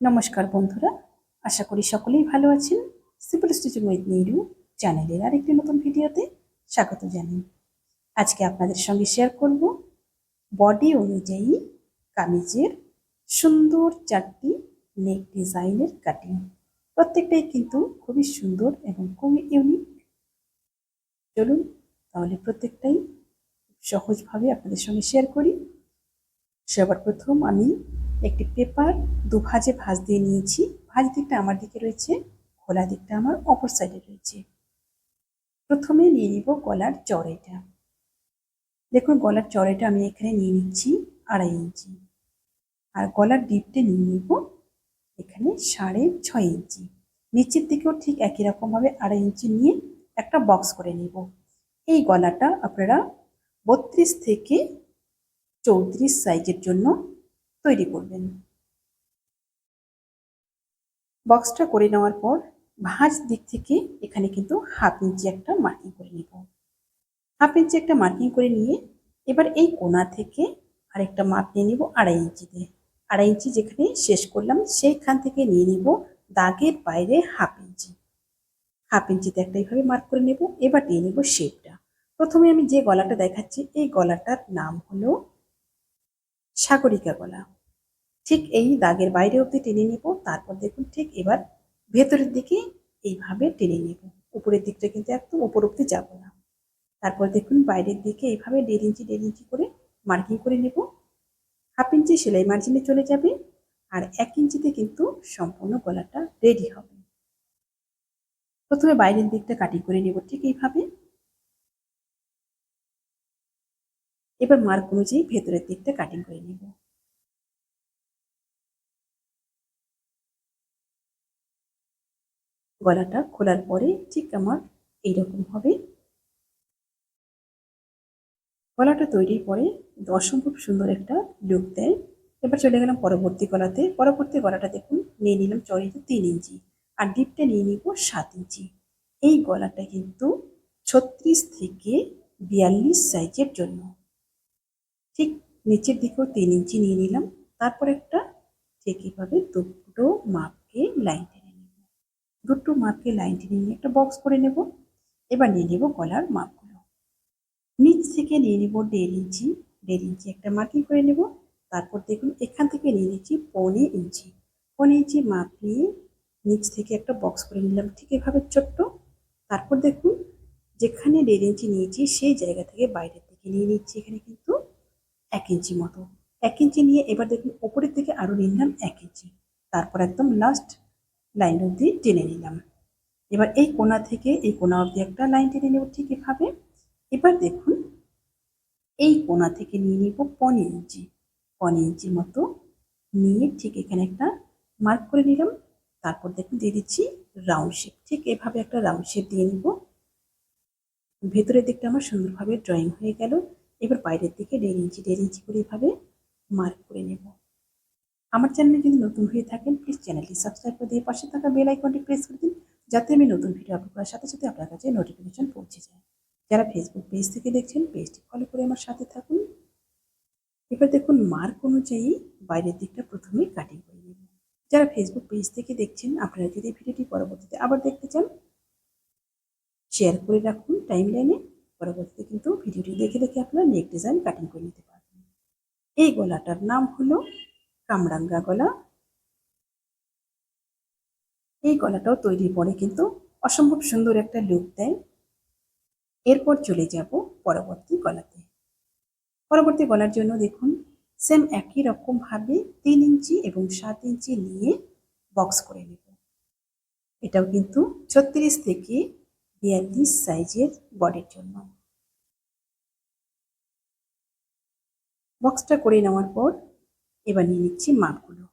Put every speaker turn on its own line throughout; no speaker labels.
নমস্কার বন্ধুরা, আশা করি সকলেই ভালো আছেন। সিভিল স্টিচিং উইথ নিরু চ্যানেলের আরেকটি নতুন ভিডিওতে স্বাগত জানাই। আজকে আপনাদের সঙ্গে শেয়ার করব বডি অনুযায়ী কামিজের সুন্দর চারটি নেক ডিজাইনের কাটিং প্রত্যেকটাই কিন্তু খুবই সুন্দর এবং খুবই ইউনিক চলুন তাহলে প্রত্যেকটাই সহজভাবে আপনাদের সঙ্গে শেয়ার করি। সবার প্রথম আমি একটি পেপার, দু ভাজে ভাঁজ দিয়ে নিয়েছি। ভাঁজ দিকটা আমার দিকে রয়েছে, খোলা দিকটা আমার অপর সাইডে রয়েছে। প্রথমে নিয়ে নিব গলার চড়াইটা। দেখুন, গলার চড়াইটা আমি এখানে নিয়ে নিচ্ছি আড়াই ইঞ্চি। আর গলার ডিপটা নিয়ে নিব এখানে সাড়ে ছয় ইঞ্চি। নিচের দিকেও ঠিক একই রকমভাবে আড়াই ইঞ্চি নিয়ে একটা বক্স করে নিব। এই গলাটা আপনারা বত্রিশ থেকে চৌত্রিশ সাইজের জন্য তৈরি করবেন। বক্সটা করে নেওয়ার পর ভাঁজ দিক থেকে এখানে কিন্তু হাফ ইঞ্চি একটা মার্কিং করে নিব। হাফ ইঞ্চি একটা মার্কিং করে নিয়ে এবার এই কোনা থেকে আরেকটা মাপ নিয়ে নিব আড়াই ইঞ্চিতে। আড়াই ইঞ্চি যেখানে শেষ করলাম সেইখান থেকে নিয়ে নিব দাগের বাইরে হাফ ইঞ্চি। হাফ ইঞ্চিতে একটা এইভাবে মার্ক করে নেব, এবার নিয়ে নিব শেপটা। প্রথমে আমি যে গলাটা দেখাচ্ছি, এই গলাটার নাম হলো সাগরিকা গলা। ঠিক এই দাগের বাইরে অবধি টেনে নেব, তারপর দেখুন ঠিক এবার ভেতরের দিকে এইভাবে টেনে নেব। উপরের দিকটা কিন্তু একদম উপর অব্দি যাব না। তারপর দেখুন বাইরের দিকে এইভাবে দেড় ইঞ্চি দেড় ইঞ্চি করে মার্কিং করে নেব। হাফ ইঞ্চি সেলাই মার্জিনে চলে যাবে আর এক ইঞ্চিতে কিন্তু সম্পূর্ণ গলাটা রেডি হবে। প্রথমে বাইরের দিকটা কাটিং করে নেব ঠিক এইভাবে। এবার মার্ক অনুযায়ী ভেতরের দিকটা কাটিং করে নেব। গলাটা খোলার পরে ঠিক আমার এইরকম হবে। গলাটা তৈরির পরে অসম্ভব সুন্দর একটা লুক দেয়। এবার চলে গেলাম পরবর্তী গলাতে। পরবর্তী গলাটা দেখুন, নিয়ে নিলাম চড়িতে তিন ইঞ্চি আর ডিপটা নিয়ে নিব সাত ইঞ্চি। এই গলাটা কিন্তু ছত্রিশ থেকে বিয়াল্লিশ সাইজের জন্য। ঠিক নিচের দিকেও তিন ইঞ্চি নিয়ে নিলাম। তারপর একটা ঠিক এইভাবে দুটো মাপকে লাইন দুটো মাপকে লাইন টেনে নিয়ে একটা বক্স করে নেব। এবার নিয়ে নেব গলার মাপগুলো। নিচ থেকে নিয়ে নেব দেড় ইঞ্চি দেড় ইঞ্চি একটা মার্কিং করে নেব। তারপর দেখুন এখান থেকে নিয়ে নিচ্ছি পৌনে ইঞ্চি। পৌনে ইঞ্চি মাপ নিয়ে নিচ থেকে একটা বক্স করে নিলাম, ঠিক এভাবে ছোট্ট। তারপর দেখুন যেখানে দেড় ইঞ্চি নিয়েছি সেই জায়গা থেকে বাইরের দিকে নিয়ে নিচ্ছি এখানে কিন্তু এক ইঞ্চি মতো। এক ইঞ্চি নিয়ে এবার দেখুন ওপরের থেকে আরও নিলাম এক ইঞ্চি। তারপর একদম লাস্ট লাইন অবধি টেনে নিলাম। এবার এই কোনা থেকে এই কোনা অবধি একটা লাইন টেনে নেব ঠিক এভাবে। এবার দেখুন, এই কোনা থেকে নিয়ে নিব পনেরো ইঞ্চি। পনেরো ইঞ্চির মতো নিয়ে ঠিক এখানে একটা মার্ক করে নিলাম। তারপর দেখুন দিয়ে দিচ্ছি রাউন্ড শেপ। ঠিক এভাবে একটা রাউন্ড শেপ দিয়ে নিব। ভেতরের দিকটা আমার সুন্দরভাবে ড্রয়িং হয়ে গেল। এবার বাইরের দিকে দেড় ইঞ্চি দেড় ইঞ্চি করে এভাবে মার্ক করে নেব। আমার চ্যানেলে যদি নতুন হয়ে থাকেন প্লিজ চ্যানেলটি সাবস্ক্রাইব করে দিয়ে পাশে থাকা বেল আইকনটি প্রেস করে দিন, যাতে আমি নতুন ভিডিও আপলোড করার সাথে সাথে আপনার কাছে নোটিফিকেশন পৌঁছে যায়। যারা ফেসবুক পেজ থেকে দেখছেন পেজটি ফলো করে আমার সাথে থাকুন। এবার দেখুন মার্ক অনুযায়ী বাইরের দিকটা প্রথমে কাটিং করে নেব। যারা ফেসবুক পেজ থেকে দেখছেন, আপনারা যদি ভিডিওটি পরবর্তীতে আবার দেখতে চান শেয়ার করে রাখুন টাইম লাইনে পরবর্তীতে কিন্তু ভিডিওটি দেখে দেখে আপনারা নেক ডিজাইন কাটিং করে নিতে পারবেন। এই গলাটার নাম হলো কামরাঙ্গা গলা। এই গলাটাও তৈরি পরে কিন্তু অসম্ভব সুন্দর একটা লুক দেয়। এরপর চলে যাব পরবর্তী গলাতে। পরবর্তী গলার জন্য দেখুন সেম একই রকম ভাবে তিন ইঞ্চি এবং সাত ইঞ্চি নিয়ে বক্স করে নেব। এটাও কিন্তু ছত্রিশ থেকে বিয়াল্লিশ সাইজের বডির জন্য। বক্সটা করে নেওয়ার পর এবার নিয়ে নিচ্ছি মাপগুলো।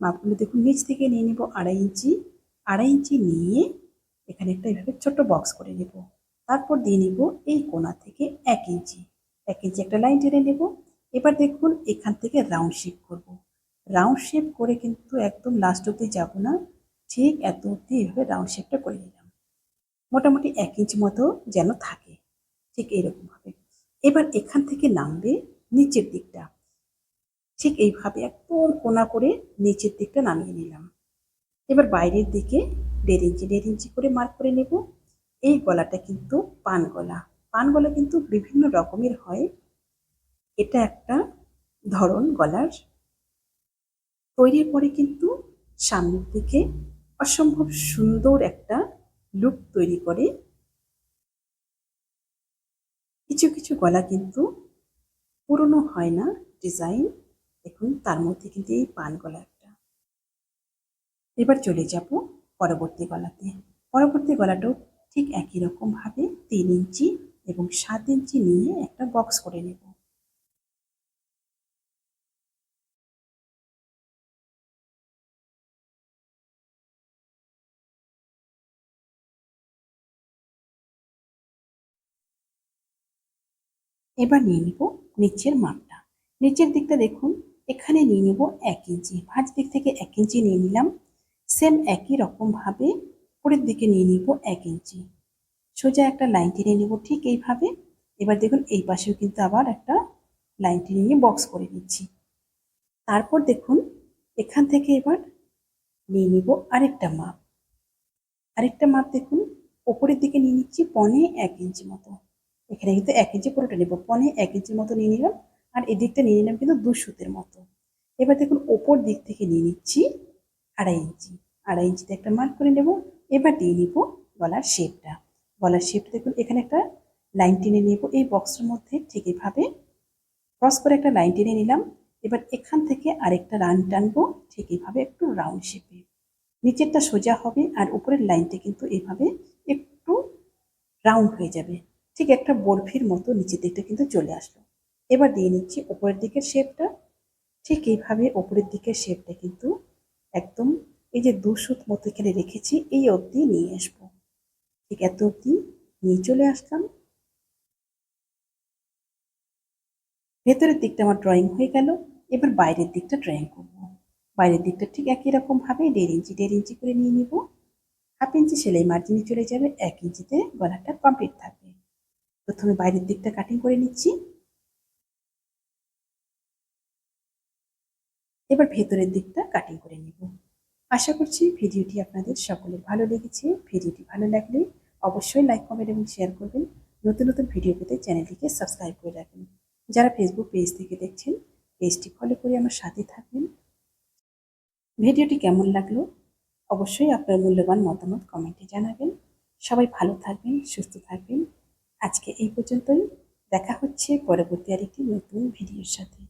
মাপগুলো দেখুন, নিচ থেকে নিয়ে নেব আড়াই ইঞ্চি। আড়াই ইঞ্চি নিয়ে এখানে একটা এভাবে ছোট্ট বক্স করে নেব। তারপর দিয়ে নেব এই কোনা থেকে এক ইঞ্চি। এক ইঞ্চি একটা লাইন টেনে নেব। এবার দেখুন, এখান থেকে রাউন্ড শেপ করব। রাউন্ড শেপ করে কিন্তু একদম লাস্ট অব্দি যাব না। ঠিক এত অব্দি এভাবে রাউন্ড শেপটা করে নিলাম। মোটামুটি এক ইঞ্চি মতো যেন থাকে। ঠিক এইরকমভাবে এবার এখান থেকে নামবে নিচের দিকটা। ঠিক এইভাবে একদম কোনা করে নিচের দিকটা নামিয়ে নিলাম। এবার বাইরের দিকে দেড় ইঞ্চি দেড় ইঞ্চি করে মার্ক করে নেব। এই গলাটা কিন্তু পান গলা। পান গলা কিন্তু বিভিন্ন রকমের হয়। এটা একটা ধরন গলার। তৈরির পরে কিন্তু সামনের দিকে অসম্ভব সুন্দর একটা লুক তৈরি করে। কিছু কিছু গলা কিন্তু পুরনো হয় না ডিজাইন দেখুন, তার মধ্যে কিন্তু এই পান গলা একটা। এবার চলে যাব পরবর্তী গলাতে। পরবর্তী গলাটাও ঠিক একই রকম ভাবে তিন ইঞ্চি এবং সাত ইঞ্চি নিয়ে একটা বক্স করে নেব। এবার নিয়ে নিব নিচের মাপটা। নিচের দিকটা দেখুন এখানে নিয়ে নিব এক ইঞ্চি। ভাঁজ দিক থেকে এক ইঞ্চি নিয়ে নিলাম। সেম একই রকমভাবে উপরের দিকে নিয়ে নিব এক ইঞ্চি। সোজা একটা লাইন টেনে নিব ঠিক এইভাবে। এবার দেখুন এই পাশেও কিন্তু আবার একটা লাইন টেনে নিয়ে বক্স করে নিচ্ছি। তারপর দেখুন এখান থেকে এবার নিয়ে নিব আরেকটা মাপ। আরেকটা মাপ দেখুন ওপরের দিকে নিয়ে নিচ্ছি পনে এক ইঞ্চি মতো। এখানে কিন্তু এক ইঞ্চি পুরোটা নেব। পনে এক ইঞ্চির মতো নিয়ে নিলাম। আর এদিকটা নিয়ে নিলাম কিন্তু দু সুতের মতো। এবার দেখুন ওপর দিক থেকে নিয়ে নিচ্ছি আড়াই ইঞ্চি। আড়াই ইঞ্চিতে একটা মার্ক করে নেব। এবার দিয়ে নিব গলার শেপটা গলার শেপটা দেখুন, এখানে একটা লাইন টেনে নেব। এই বক্সের মধ্যে ঠিক এইভাবে ক্রস করে একটা লাইন টেনে নিলাম। এবার এখান থেকে আরেকটা রান টানবো। ঠিক এইভাবে একটু রাউন্ড শেপে নিচেরটা সোজা হবে আর উপরের লাইনটা কিন্তু এইভাবে একটু রাউন্ড হয়ে যাবে। ঠিক একটা বরফির মতো নিচের দিকটা কিন্তু চলে আসলো। এবার দিয়ে নিচ্ছি উপরের দিকের শেপটা ঠিক এইভাবে ওপরের দিকের শেপটা কিন্তু একদম এই যে দুশুত মতো এখানে রেখেছি, এই অবধি নিয়ে আসব। ঠিক এত অবধি নিয়ে চলে আসলাম। ভেতরের দিকটা আমার ড্রয়িং হয়ে গেল। এবার বাইরের দিকটা ড্রয়িং করব। বাইরের দিকটা ঠিক একই রকম ভাবে দেড় ইঞ্চি দেড় ইঞ্চি করে নিয়ে নিব। হাফ ইঞ্চি সেলাই মার্জিনে চলে যাবে, এক ইঞ্চিতে গলাটা কমপ্লিট থাকবে। প্রথমে বাইরের দিকটা কাটিং করে নিচ্ছি। এবার ভেতরের দিকটা কাটিং করে নেব। আশা করছি ভিডিওটি আপনাদের সকলের ভালো লেগেছে। ভিডিওটি ভালো লাগলে অবশ্যই লাইক কমেন্ট এবং শেয়ার করবেন। নতুন নতুন ভিডিও পেতে চ্যানেলটিকে সাবস্ক্রাইব করে রাখবেন যারা ফেসবুক পেজ থেকে দেখছেন পেজটি ফলো করে আমার সাথে থাকবেন। ভিডিওটি কেমন লাগল? অবশ্যই আপনার মূল্যবান মতামত কমেন্টে জানাবেন। সবাই ভালো থাকবেন, সুস্থ থাকবেন। আজকে এই পর্যন্তই। দেখা হচ্ছে পরবর্তী আরেকটি নতুন ভিডিওর সাথে।